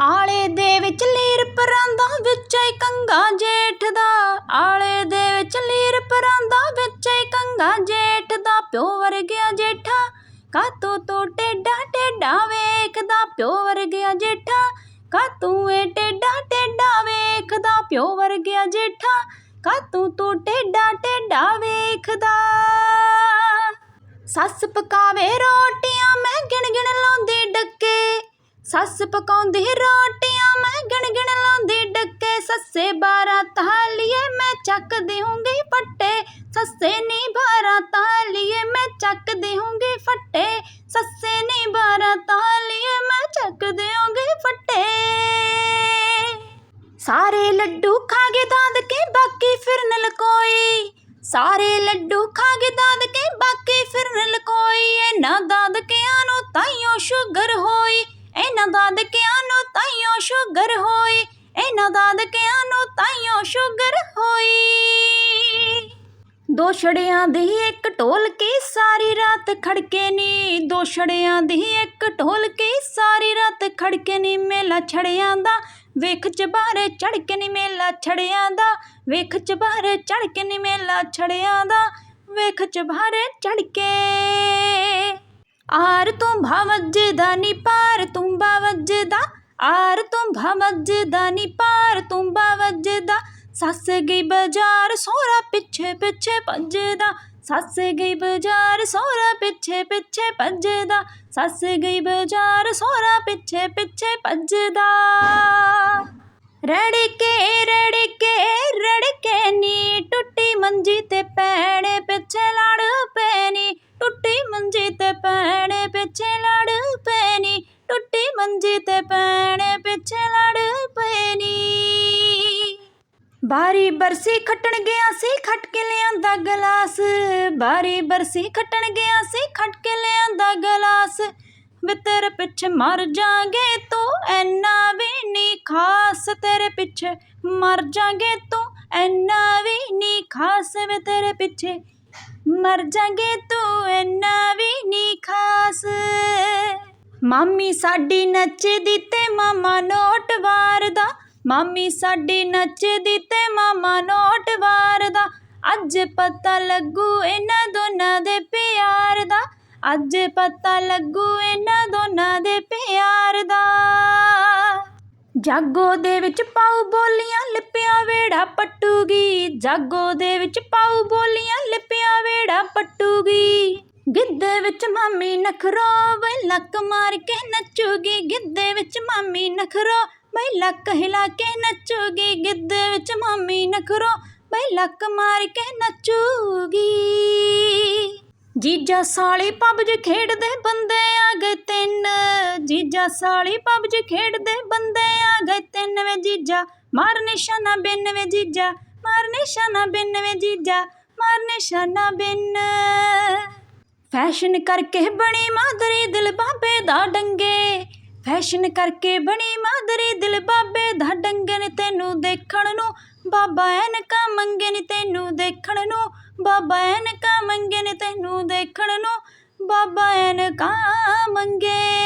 ਆਲੇ ਦੇ ਵਿੱਚ ਲੀਰ ਪਰਾਂਦਾ ਵਿੱਚ ਈ ਕੰਗਾ ਜੇਠ ਦਾ। ਆਲੇ ਦੇ ਵਿੱਚ ਲੀਰ ਪਰਾਂਦਾ ਵਿੱਚ ਈ ਕੰਗਾ ਜੇਠ ਦਾ। ਪਿਓ ਵਰਗਿਆ ਜੇਠਾ ਕਾਤੋਂ ਤੂੰ ਟੇਡਾ ਟੇਡਾ ਵੇਖਦਾ। ਪਿਓ ਵਰਗਿਆ ਜੇਠਾ ਕਾਤੋਂ ਏ ਟੇਡਾ ਟੇਡਾ ਵੇਖਦਾ। ਪਿਓ ਵਰਗਿਆ ਜੇਠਾ ਕਾਤੋਂ ਤੂੰ ਟੇਡਾ ਟੇਡਾ ਵੇਖਦਾ। ਸੱਸ ਪਕਾਵੇ ਰੋਟੀਆਂ, ਮੈਂ ਗਿਣ ਗਿਣ ਲਾਉਂਦੀ ਸੱਸ ਪਕਾਉਂਦੀ ਰੋਟੀਆਂ, ਮੈਂ ਗਿਣ ਗਿਣ ਲਾਉਂਦੀ ਡੱਕੇ। ਸੱਸੇ ਬਾਰਾਂ ਤਾਲੀਏ, ਮੈਂ ਚੱਕ ਦੇਹੂੰਗੀ ਫੱਟੇ। ਸੱਸੇ ਨੀ ਬਾਰਾਂ ਤਾਲੀਏ, ਮੈਂ ਚੱਕ ਦੇਹੂੰਗੀ ਫੱਟੇ। ਸੱਸੇ ਨੀ ਬਾਰਾਂ ਤਾਲੀਏ, ਮੈਂ ਚੱਕ ਦੇਹੂੰਗੀ ਫੱਟੇ। ਸਾਰੇ ਲੱਡੂ ਖਾ ਕੇ ਦਾਦ ਕੇ, ਬਾਕੀ ਫਿਰਨ ਲਕੋਈ। ਸਾਰੇ ਲੱਡੂ ਖਾ ਕੇ ਦਾਦ ਕੇ, ਬਾਕੀ ਫਿਰਨ ਲਕੋਈ। ਇਹਨਾਂ ਨਾ ਨੂੰ ਤਾਈਓ ਦਾਦਕਿਆਂ ਨੂੰ ਤਾਈਓ ਸ਼ੂਗਰ ਹੋਈ। ਦੋ ਛੜਿਆਂ ਦੀ ਇੱਕ ਢੋਲ ਕੀ ਸਾਰੀ ਰਾਤ ਖੜਕੇ ਨੀ। ਦੋ ਛੜਿਆਂ ਦੀ ਇੱਕ ਢੋਲ ਕੀ ਸਾਰੀ ਰਾਤ ਖੜਕੇ ਨੀ। ਮੇਲਾ ਛੜਿਆਂ ਦਾ, ਵੇਖ ਚਬਾਰੇ ਚੜ ਕੇ ਨੀ ਮੇਲਾ ਛੜਿਆਂ ਦਾ। ਵੇਖ ਚਬਾਰੇ ਚੜ ਕੇ ਨੀ ਮੇਲਾ ਛੜਿਆਂ ਦਾ, ਵੇਖ ਚਬਾਰੇ ਚੜ ਕੇ ਆਰ ਤੂੰ ਭਵਜਦਾ ਨੀ, ਪਾਰ ਤੂੰ ਭਵਜਦਾ ਆਰ ਤੂੰ ਭਵਜਦਾ ਨੀ, ਪਾਰ ਤੂੰ ਭਵਜਦਾ ਸੱਸ ਗਈ ਬਾਜ਼ਾਰ, ਸੋਹਰਾ ਪਿੱਛੇ ਪਿੱਛੇ ਭੱਜਦਾ। ਸੱਸ ਗਈ ਬਾਜ਼ਾਰ, ਸੋਹਰਾ ਪਿੱਛੇ ਪਿੱਛੇ ਭੱਜਦਾ। ਸੱਸ ਗਈ ਬਾਜ਼ਾਰ, ਸੋਹਰਾ ਪਿੱਛੇ ਪਿੱਛੇ ਭੱਜਦਾ। ਰੜਕੇ ਰੜਕੇ ਰੜਕੇ ਨੀ ਟੁੱਟੀ ਮੰਜੀ ਤੇ ਪੈਣੇ ਟੁੱਟੀ ਮੰਜੀ ਤੇ ਪੈਣੇ ਪਿੱਛੇ ਲੜ ਪੈਣੀ ਬਾਰੀ ਬਰਸੀ ਖੱਟਣ ਗਿਆ ਸੀ, ਖੱਟ ਕੇ ਲਿਆਂਦਾ ਗਲਾਸ। ਬਾਰੀ ਬਰਸੀ ਖੱਟਣ ਗਿਆ ਸੀ, ਖੱਟ ਕੇ ਲਿਆਂਦਾ ਗਲਾਸ। ਵੇ ਤੇਰੇ ਪਿੱਛੇ ਮਰ ਜਾਗੇ ਤੂੰ, ਐਨਾ ਵੀ ਨੀ ਖਾਸ। ਤੇਰੇ ਪਿੱਛੇ ਮਰ ਜਾਗੇ ਤੂੰ, ਐਨਾ ਵੀ ਨੀ ਖਾਸ। ਵੇ ਤੇਰੇ ਪਿੱਛੇ ਮਰ ਜਾਗੇ ਤੂੰ, ਐਨਾ ਵੀ ਨੀ ਖਾਸ। ਮਾਮੀ ਸਾਡੀ ਨੱਚਦੀ ਤੇ ਮਾਮਾ ਨੋਟ ਵਾਰਦਾ। ਮਾਮੀ ਸਾਡੀ ਨੱਚਦੀ ਤੇ ਮਾਮਾ ਨੋਟ ਵਾਰਦਾ। ਅੱਜ ਪਤਾ ਲੱਗੂ ਇਹਨਾਂ ਦੋਨਾਂ ਦੇ ਪਿਆਰ ਦਾ। ਅੱਜ ਪਤਾ ਲੱਗੂ ਇਹਨਾਂ ਦੋਨਾਂ ਦੇ ਪਿਆਰ ਦਾ। ਜਾਗੋ ਦੇ ਵਿੱਚ ਪਾਉ ਬੋਲੀਆਂ, ਲਿਪਿਆ ਵੇੜਾ ਪੱਟੂਗੀ। ਜਾਗੋ ਦੇ ਵਿੱਚ ਪਾਉ ਬੋਲੀਆਂ, ਲਿਪਿਆ ਵੇੜਾ ਪੱਟੂਗੀ। ਗਿੱਧੇ ਵਿੱਚ ਮਾਮੀ ਨਖਰੋ ਬਈ ਲੱਕ ਮਾਰ ਕੇ ਨੱਚੂਗੀ, ਗਿੱਧੇ ਵਿੱਚ ਮਾਮੀ ਨਖਰੋ ਬਈ ਲੱਕ ਹਿਲਾ ਕੇ ਨੱਚੂਗੀ, ਗਿੱਧੇ ਵਿੱਚ ਮਾਮੀ ਨਖਰੋ ਬਈ ਲੱਕ ਮਾਰ ਕੇ ਨੱਚੂਗੀ। ਜੀਜਾ ਸਾਲੀ ਪਬਜ ਖੇਡਦੇ ਬੰਦੇ ਆ ਗਏ ਤਿੰਨ, ਜੀਜਾ ਸਾਲੀ ਪਬਜ ਖੇਡਦੇ ਬੰਦੇ ਆ ਗਏ ਤਿੰਨ ਵੇ ਜੀਜਾ ਮਾਰ ਨਿਸ਼ਾਨਾ ਬਿੰਨ ਵੇ ਜੀਜਾ ਮਾਰ ਨਿਸ਼ਾਨਾ ਬਿੰਨ ਵੇ ਜੀਜਾ ਮਾਰ ਨਿਸ਼ਾਨਾ ਬਿੰਨ। ਫੈਸ਼ਨ ਕਰਕੇ ਬਣੀ ਮਾਦਰੀ ਦਿਲ ਬਾਬੇ ਦਾ ਡੰਗੇ। ਫੈਸ਼ਨ ਕਰਕੇ ਬਣੀ ਮਾਦਰੀ ਦਿਲ ਬਾਬੇ ਦਾ ਡੰਗੇ ਨੇ ਤੈਨੂੰ ਦੇਖਣ ਨੂੰ। ਬਾਬਾ ਐਨਕਾ ਮੰਗੇ ਨੇ ਤੈਨੂੰ ਦੇਖਣ ਨੂੰ। ਬਾਬਾ ਐਨਕਾਂ ਮੰਗੇ ਨੇ ਤੈਨੂੰ ਦੇਖਣ ਨੂੰ। ਬਾਬਾ ਐਨਕਾ ਮੰਗੇ।